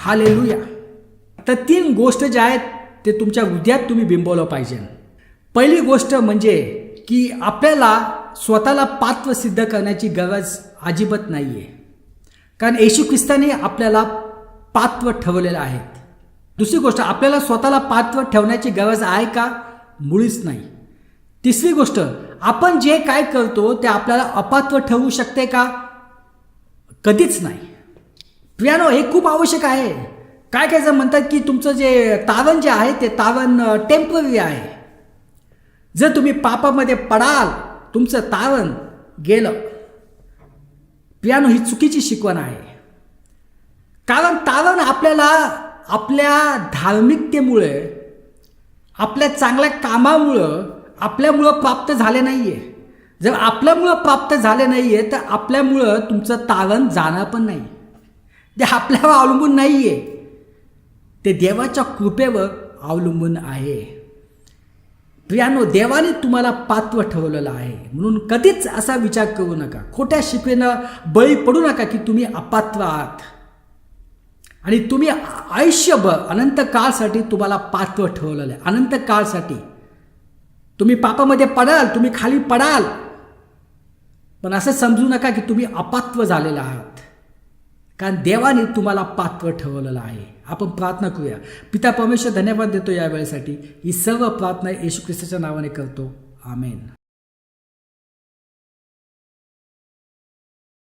Hallelujah. तर तीन गोष्ट ज्या आहेत ते तुमच्या हृदयात तुम्ही बिंबवलं पाहिजे. पहिली गोष्ट म्हणजे की आपल्याला स्वतःला पात्र सिद्ध करण्याची गरज अजिबात नाही आहे कारण येशू ख्रिस्ताने आपल्याला पात्र ठेवलेलं आहे. दुसरी गोष्ट आपल्याला स्वतःला पात्र ठेवण्याची गरज आहे का? मुळीच नाही. तिसरी गोष्ट आपण जे काय करतो ते आपल्याला अपात्र ठेवू शकते का? कधीच नाही. पियानो हे खूप आवश्यक आहे. काय काय जर म्हणतात की तुमचं जे तावन जे आहे ते तावन टेंपररी आहे. जर तुम्ही पापामध्ये पडाल तुमचं तावन गेलं. पियानो ही चुकीची शिकवण आहे. कारण तारण आपल्याला आपल्या धार्मिकतेमुळे आपल्या चांगल्या कामामुळं आपल्यामुळं प्राप्त झाले नाही आहे जर आपल्यामुळं प्राप्त झाले नाही आहे तर आपल्यामुळं तुमचं तारण जाणार पण नाही. ते आपल्यावर अवलंबून नाही आहे ते देवाच्या कृपेवर अवलंबून आहे. प्रियानो देवाने तुम्हाला पात्र ठेवलेलं आहे. म्हणून कधीच असा विचार करू नका. खोट्या शिकवेनं बळी पडू नका की तुम्ही अपात्र आहात. आणि तुम्ही आयुष्यभर अनंत काळसाठी तुम्हाला पात्र ठरवलेलं आहे. अनंत काळसाठी तुम्ही पापामध्ये पडाल तुम्ही खाली पडाल. पण असं समजू नका की तुम्ही अपात्र झालेला आहात. कारण देवाने तुम्हाला पात्र ठेवलेलं आहे. आपण प्रार्थना करूया. पिता परमेश्वर धन्यवाद देतो या वेळेसाठी. ही सर्व प्रार्थना येशू ख्रिस्ताच्या नावाने करतो. आमेन.